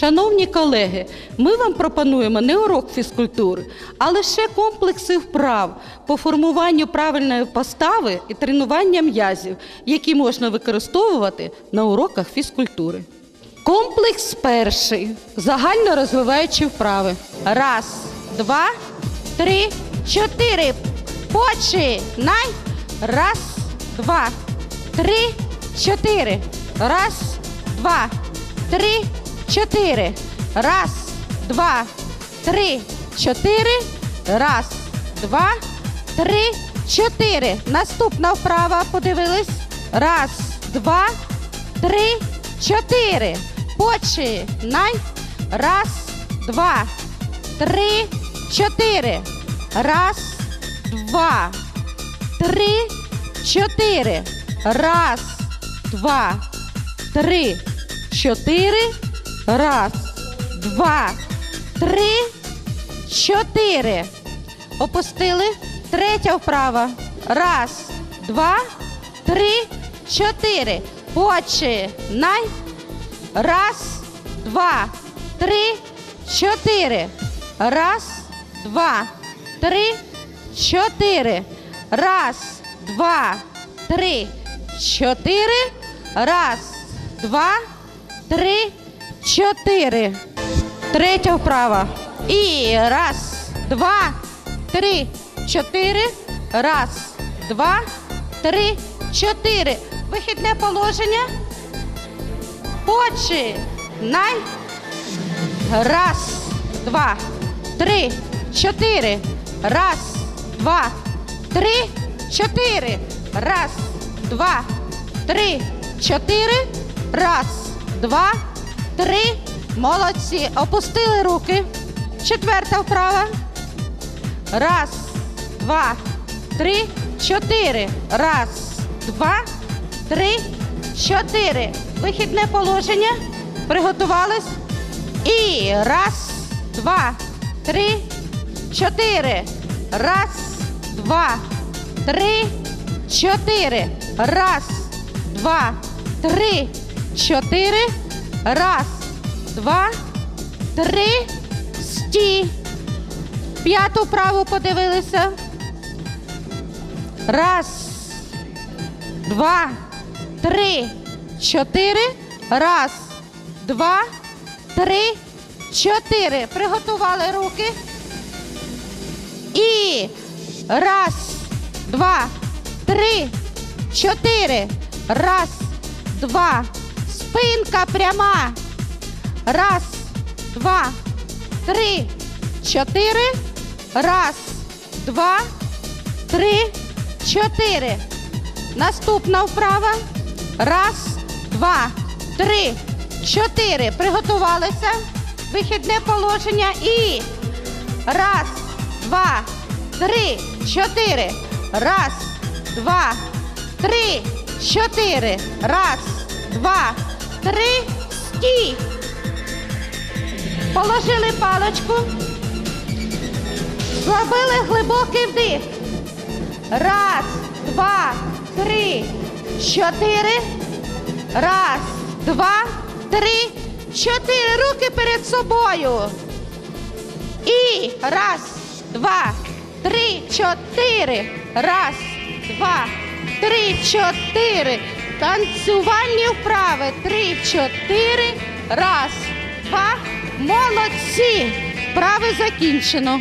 Шановні колеги, ми вам пропонуємо не урок фізкультури, а лише комплекси вправ по формуванню правильної постави і тренування м'язів, які можна використовувати на уроках фізкультури. Комплекс перший. Загально розвиваючі вправи. Раз, два, три, чотири. Починай. Раз, два, три, чотири. Раз, два, три, чотири. Раз, два, три, чотири. Раз, два, три, чотири. Наступна вправа. Подивились. Раз, два, три, чотири. Починай. Раз, два, три, чотири. Раз, два, три, чотири. Раз, два, три, чотири. Раз, два, три, чотири. Опустили. Третя вправа. Раз, два, три, чотири. Починай. Раз, два, три, чотири. Раз, два, три, чотири. Раз, два, три, чотири. Раз, два, три, чотири. Третя вправа. І раз, два, три, чотири. Раз, два, три, чотири. Вихідне положення. Починай. Раз, два, три, чотири. Раз, два, три, чотири. Раз, два, три, чотири. Раз, два, три. Молодці. Опустили руки. Четверта вправа. Раз, два, три, чотири. Раз, два, три, чотири. Вихідне положення. Приготувались. І раз, два, три, чотири. Раз, два, три, чотири. Раз, два, три, чотири. Раз, два, три, сті. П'яту праву подивилися. Раз, два, три, чотири. Раз, два, три, чотири. Приготували руки. І раз, два, три, чотири. Раз, два. Спинка пряма. Раз, два, три, чотири. Раз, два, три, чотири. Наступна вправа. Раз, два, три, чотири. Приготувалися. Вихідне положення. І раз, два, три, чотири. Раз, два, три, чотири. Раз, два, три, стій. Положили паличку. Зробили глибокий вдих. Раз, два, три, чотири. Раз, два, три, чотири. Руки перед собою. І раз, два, три, чотири. Раз, два, три, чотири. Танцювальні вправи. Три, чотири. Раз, два. Молодці. Вправи закінчено.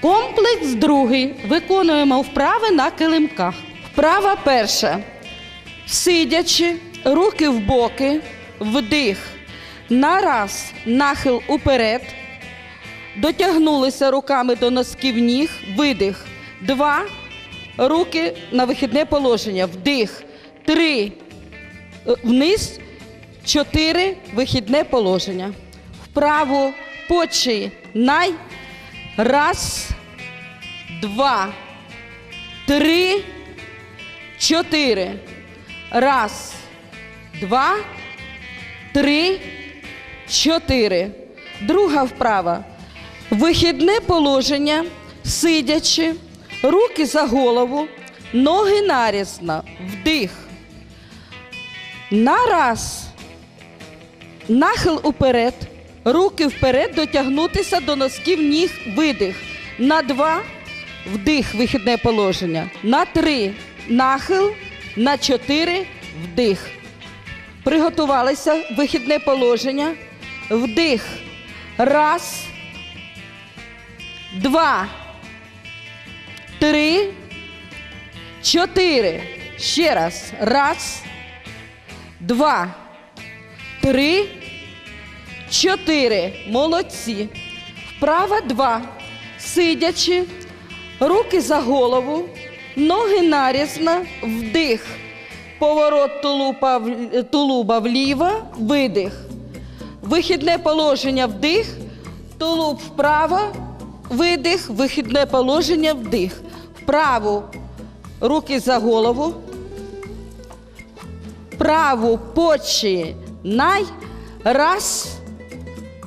Комплекс другий. Виконуємо вправи на килимках. Вправа перша. Сидячи, руки в боки, вдих. На раз нахил уперед. Дотягнулися руками до носків ніг, видих. Два. Руки на вихідне положення. Вдих. Три. Вниз. Чотири. Вихідне положення. Вправо починай. Раз. Два. Три. Чотири. Раз. Два. Три. Чотири. Друга вправа. Вихідне положення, сидячи, руки за голову, ноги нарізно, вдих. На раз. Нахил уперед, Руки вперед дотягнутися до носків ніг видих. На два вдих, вихідне положення. На три нахил, на чотири вдих. Приготувалися вихідне положення. Вдих. Раз. Два. Три. Чотири. Ще раз. Раз. Два. Три. Чотири. Молодці. Вправа два. Сидячи. Руки за голову. Ноги нарізно. Вдих. Поворот тулуба, в- тулуба вліво. Видих. Вихідне положення вдих. Тулуб вправо. Видих. Вихідне положення вдих. Вправо. Руки за голову. Праву починай. Раз,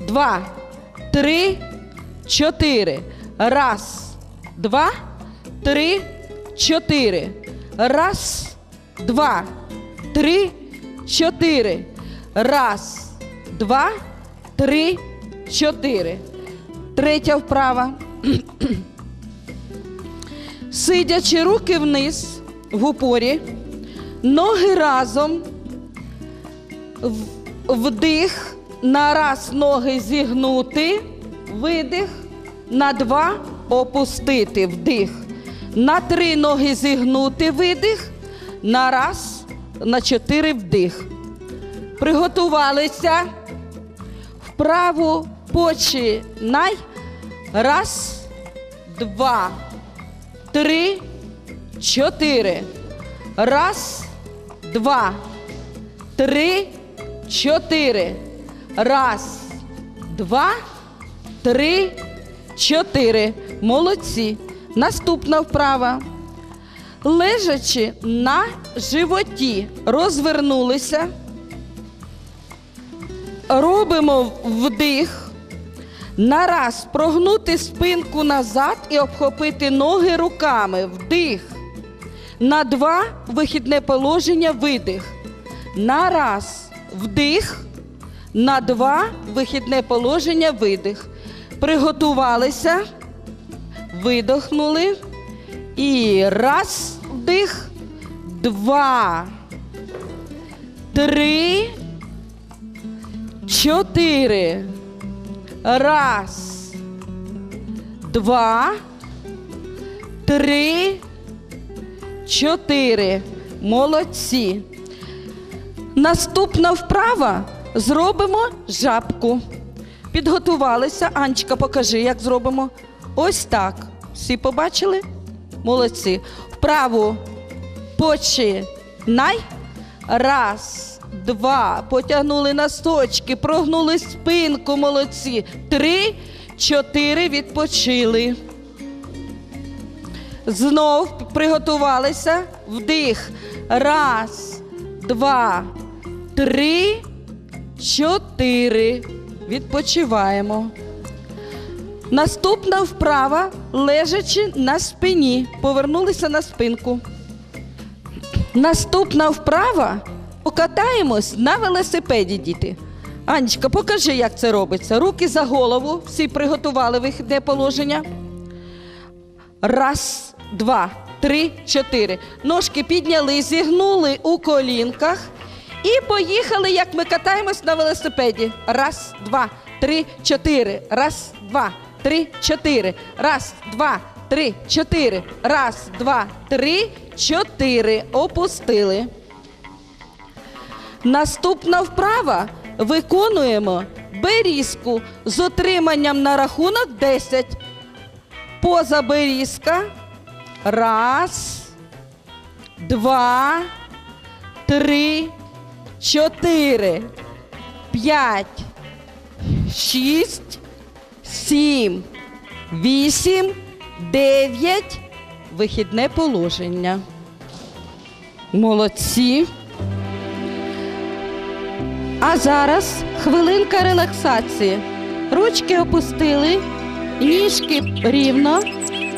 два, три, чотири. Раз, два, три, чотири. Раз, два, три, чотири. Раз, два, три, чотири. Третя вправа. Сидячи руки вниз в упорі, ноги разом, вдих, на раз ноги зігнути, видих, на два опустити, вдих. На три ноги зігнути, видих, на раз, на чотири вдих. Приготувалися. Вправу починай. Раз, два, три, чотири. Раз, два, три, чотири. Раз, два, три, чотири. Молодці. Наступна вправа. Лежачи на животі, розвернулися. Робимо вдих. На раз прогнути спинку назад і обхопити ноги руками. Вдих. На два вихідне положення видих. На раз вдих. На два вихідне положення видих. Приготувалися. Видохнули. І раз вдих. Два. Три. Чотири. Раз. Два. Три. Чотири. Молодці. Наступна вправа. Зробимо жабку. Підготувалися. Анечка, покажи, як зробимо. Ось так. Всі побачили? Молодці. Вправу починай. Раз, два. Потягнули носочки, прогнули спинку, молодці. Три, чотири, відпочили. Знов приготувалися. Вдих. Раз, два, три, чотири. Відпочиваємо. Наступна вправа, лежачи на спині. Повернулися на спинку. Наступна вправа покатаємось на велосипеді, діти. Анечка, покажи, як це робиться. Руки за голову, всі приготували вихідне положення. Раз, два, три, чотири. Ножки підняли, зігнули у колінках і поїхали, як ми катаємось на велосипеді. Раз, два, три, чотири. Раз, два, три, чотири. Раз, два, три, чотири. Раз, два, три, чотири. Опустили. Наступна вправа виконуємо берізку з отриманням на рахунок 10. Поза берізка. Раз, два, три, чотири, п'ять, шість, сім, вісім, дев'ять. Вихідне положення. Молодці. А зараз хвилинка релаксації. Ручки опустили, ніжки рівно,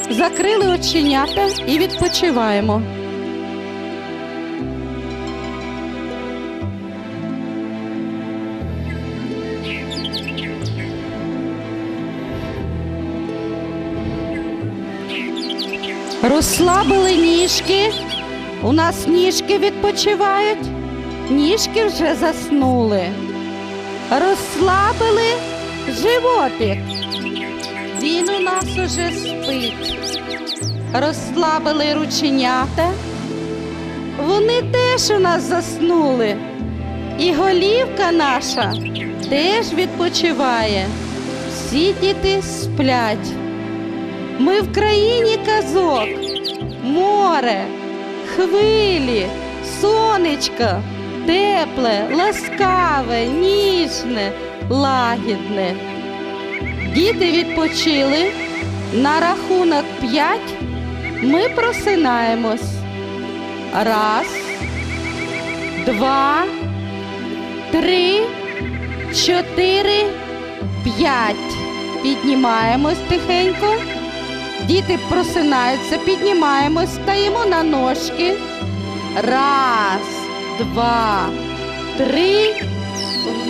закрили оченята і відпочиваємо. Розслабили ніжки. У нас ніжки відпочивають, ніжки вже заснули. Розслабили животик. Він у нас уже спить. Розслабили рученята. Вони теж у нас заснули. І голівка наша теж відпочиває. Всі діти сплять. Ми в країні казок, море, хвилі, сонечко, тепле, ласкаве, ніжне, лагідне. Діти відпочили. На рахунок п'ять ми просинаємось. Раз, два, три, чотири, п'ять. Піднімаємось тихенько. Діти просинаються, піднімаємось, стаємо на ножки. Раз, два, три.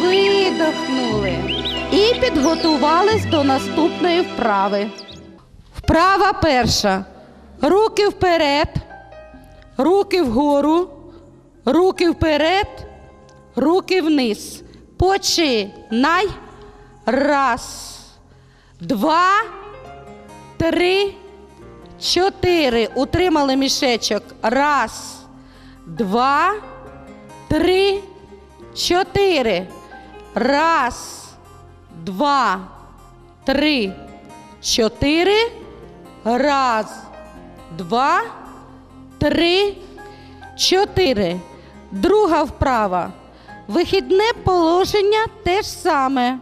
Видохнули. І підготувались до наступної вправи. Вправа перша. Руки вперед, руки вгору, руки вперед, руки вниз. Починай. Раз, два, три, чотири. Утримали мішечок. Раз, два, три, чотири. Раз, два, три, чотири. Раз, два, три, чотири. Друга вправа. Вихідне положення те ж саме.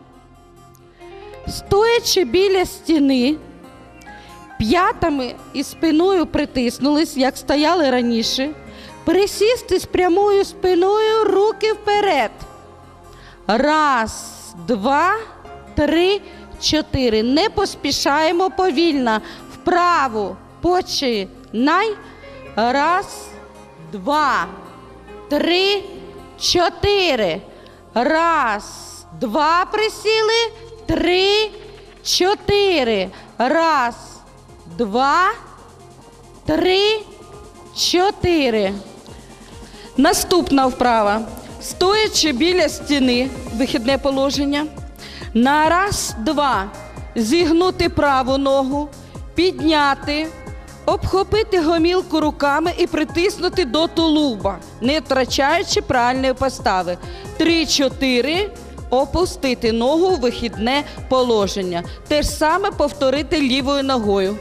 Стоячи біля стіни, п'ятами і спиною притиснулись, як стояли раніше. Присісти з прямою спиною руки вперед. Раз, два, три, чотири. Не поспішаємо повільно. Вправу починай. Раз, два, три, чотири. Раз, два присіли. Три, чотири. Раз, два, три, чотири. Наступна вправа. Стоячи біля стіни, вихідне положення. На раз, два. Зігнути праву ногу, підняти, обхопити гомілку руками і притиснути до тулуба, не втрачаючи правильної постави. Три-чотири. Опустити ногу у вихідне положення. Те ж саме повторити лівою ногою.